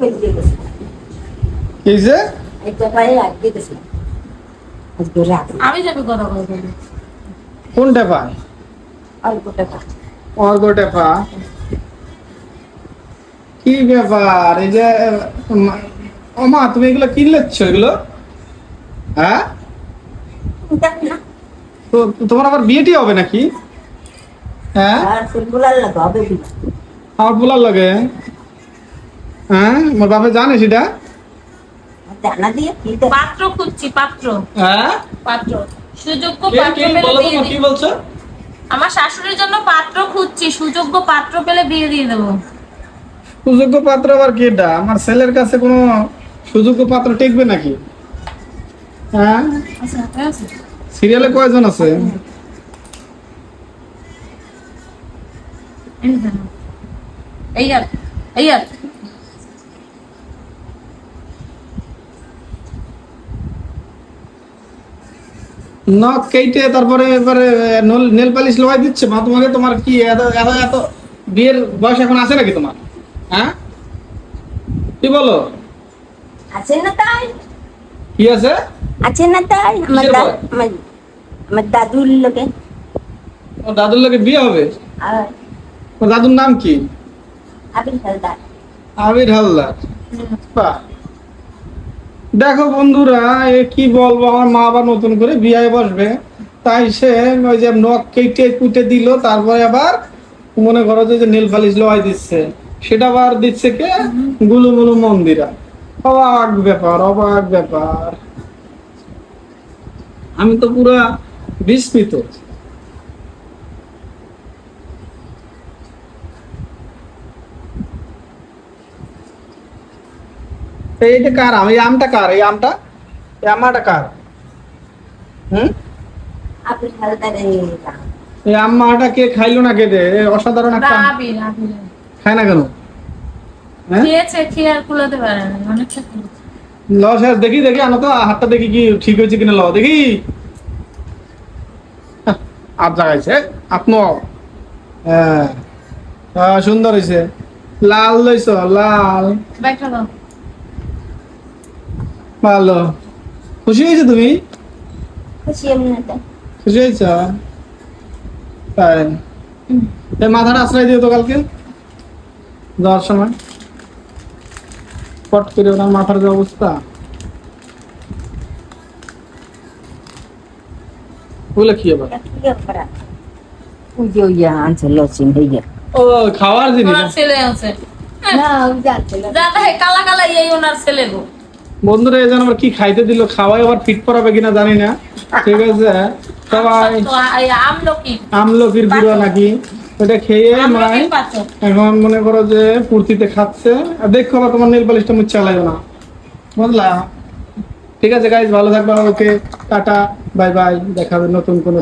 কি যে? একটা পায়ে আটকে গেছে আজকে রাত আমি যাবি কথা কোন টেপা অল্প টাকা অর্গ টেপা কি ব্যাপার? এই যে মা- তুমি এগুলো কি লেচ্ছ এগুলো? হ্যাঁ? তো তোমার আবার বিয়েটি হবে নাকি? হ্যাঁ? আর বলার লাগে। হ্যাঁ আমার বাপে জানে সেটা? জানা দিয়ে পাত্র খুঁজছি পাত্র। হ্যাঁ? পাত্র। সুযোগ্য পাত্র পেলে কি বলছো? আমার শাশুড়ির জন্য পাত্র খুঁজছি সুযোগ্য পাত্র পেলে বিয়ে দিয়ে দেবো। সুযোগ্য পাত্র আবার কি এটা আমার ছেলের কাছে কোনো সুযোগ্য পাত্র টিকবে নাকি? হ্যাঁ? আচ্ছা সিরিয়ালে কয়জন আছে? এই আর এই আর নখ কেটে তারপরে এবারে নেল পালিশ লোয়াই দিচ্ছে। মা তোমাকে তোমার কি এত এত এত বিয়ের বয়স এখন আছে নাকি তোমার? হ্যাঁ? কি বলো? আছে না তাই? কি আছে? আছে না তাই? আমার? আমার দাদুর লোকে। ওর দাদুর লোকে বিয়ে হবে? দাদুর নাম কি? আবির হালদার। আবির হালদার। বাহ। দেখো বন্ধুরা, এ কি বলব, আমার মা আবার নতুন করে বিয়ে বসবে। তাই সে ওই যে নখ কেটে কুটে দিল, তারপরে আবার মনে করো যে নীল পালিশ লোয়াই দিচ্ছে। সেটা আবার দিচ্ছে কে? গুলুমুলু মন্দিরা। অবাক ব্যাপার অবাক ব্যাপার। আমি তো পুরা বিস্মিত। এইটা কার আম এই আমটা কার? এই আমটা? এই আমটা কার? হুম? এই। আম্মাটা কে খাইলো না কেটে অসাধারণ একটা খায় না কেন? হ্যাঁ। ল শেষ দেখি দেখি আনো তো হাতটা দেখি কি ঠিক হয়েছে কিনা ল দেখি। হাহ, আর জাগাইছে আপনো হ্যাঁ। সুন্দর হয়েছে লাল লইছ লাল। ভালো। খুশি হয়েছে তুমি? খুশি খুশি হয়েছ? তাই। মাথাটা আশ্রয় দিও তো কালকে। যাওয়ার সময়। পট করে ওনার মাথার যে অবস্থা। বলে কি আবার? ও খাওয়ার জিনিস। ছেলে আছে না কালা কালা এই ওনার ছেলে গো। বন্ধুরা এই যেন আবার কি খাইতে দিল খাওয়াই আবার ফিট করাবে কিনা জানি না। ঠিক আছে? সবাই আমলকি আমলকির গুঁড়ো নাকি? ওটা খেয়ে মাই এখন মনে করো যে ফুর্তিতে খাচ্ছে। আর দেখো বা তোমার নীল পালিশটা মুখ চালাইও না। বুঝলা? ঠিক আছে গাইজ ভালো থাকবে ওকে টাটা বাই বাই দেখাবে নতুন কোনো